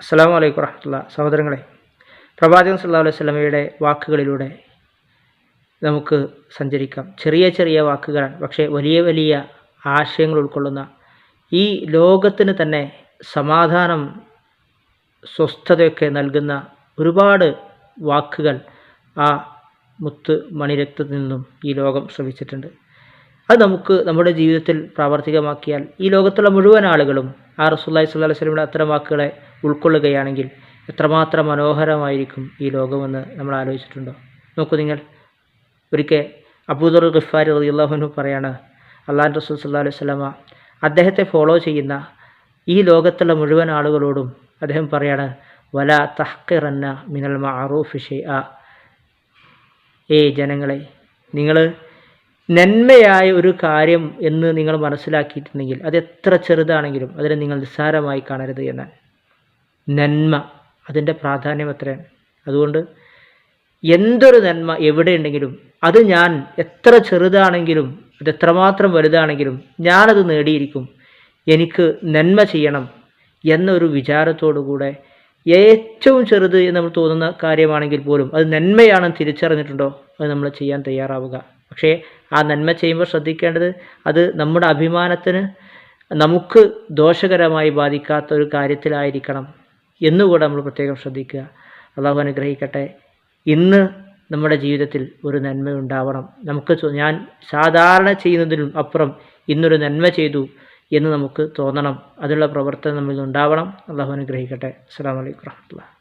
അസ്സാം വലൈക്കും വറഹമുല്ല സഹോദരങ്ങളെ പ്രവാചകൻ സല്ലാ അലൈഹി സ്വലമയുടെ വാക്കുകളിലൂടെ നമുക്ക് സഞ്ചരിക്കാം. ചെറിയ ചെറിയ വാക്കുകളാണ് പക്ഷേ വലിയ വലിയ ആശയങ്ങൾ ഉൾക്കൊള്ളുന്ന ഈ ലോകത്തിന് തന്നെ സമാധാനം സ്വസ്ഥതയൊക്കെ നൽകുന്ന ഒരുപാട് വാക്കുകൾ ആ മുത്ത് മണിരക്തത്തിൽ നിന്നും ഈ ലോകം ശ്രമിച്ചിട്ടുണ്ട് അത് നമുക്ക് നമ്മുടെ ജീവിതത്തിൽ പ്രാവർത്തികമാക്കിയാൽ ഈ ലോകത്തുള്ള മുഴുവൻ ആളുകളും ആ റസൂല്ലായി സ്വല്ലാ വസ്ലമിയുടെ അത്തരം വാക്കുകളെ ഉൾക്കൊള്ളുകയാണെങ്കിൽ എത്രമാത്രം മനോഹരമായിരിക്കും ഈ ലോകമെന്ന് നമ്മൾ ആലോചിച്ചിട്ടുണ്ടോ? നോക്കൂ നിങ്ങൾ. ഒരിക്കൽ അബൂദർ ഖിഫാരി റളിയല്ലാഹുവിനു പറയാണ് അള്ളാഹു റസൂൽ സല്ലാ അലൈഹി സ്വലാമ അദ്ദേഹത്തെ ഫോളോ ചെയ്യുന്ന ഈ ലോകത്തുള്ള മുഴുവൻ ആളുകളോടും അദ്ദേഹം പറയാണ് വല തഹ്ക്കിറന്ന മിനൽ മഅറൂഫ് ഷെയ്അ ഏ ജനങ്ങളെ നിങ്ങൾ നന്മയായ ഒരു കാര്യം എന്ന് നിങ്ങൾ മനസ്സിലാക്കിയിട്ടുണ്ടെങ്കിൽ അത് എത്ര ചെറുതാണെങ്കിലും അതിനെ നിങ്ങൾ നിസ്സാരമായി കാണരുത് എന്നാൽ നന്മ. അതിന്റെ പ്രാധാന്യം എത്രയാണ്? അതുകൊണ്ട് എന്തൊരു നന്മ എവിടെയുണ്ടെങ്കിലും അത് ഞാൻ എത്ര ചെറുതാണെങ്കിലും അത് എത്രമാത്രം വലുതാണെങ്കിലും ഞാനത് നേടിയിരിക്കും. എനിക്ക് നന്മ ചെയ്യണം എന്നൊരു വിചാരത്തോടു കൂടെ ഏറ്റവും ചെറുത് എന്ന് നമ്മൾ തോന്നുന്ന കാര്യമാണെങ്കിൽ പോലും അത് നന്മയാണെന്ന് തിരിച്ചറിഞ്ഞിട്ടുണ്ടോ? അത് നമ്മൾ ചെയ്യാൻ തയ്യാറാവുക. പക്ഷേ ആ നന്മ ചെയ്യുമ്പോൾ ശ്രദ്ധിക്കേണ്ടത് അത് നമ്മുടെ അഭിമാനത്തിന് നമുക്ക് ദോഷകരമായി ബാധിക്കാത്ത ഒരു കാര്യത്തിലായിരിക്കണം. എന്നുകൂടെ നമ്മൾ പ്രത്യേകം ശ്രദ്ധിക്കുക. അള്ളാഹു അനുഗ്രഹിക്കട്ടെ. ഇന്ന് നമ്മുടെ ജീവിതത്തിൽ ഒരു നന്മ ഉണ്ടാവണം. നമുക്ക് ഞാൻ സാധാരണ ചെയ്യുന്നതിനും അപ്പുറം ഇന്നൊരു നന്മ ചെയ്തു എന്ന് നമുക്ക് തോന്നണം. അതിനുള്ള പ്രവർത്തനം നമ്മളിൽ ഉണ്ടാവണം. അള്ളാഹു അനുഗ്രഹിക്കട്ടെ. അസ്സാം വലൈക്കും വാഹമത്തുള്ള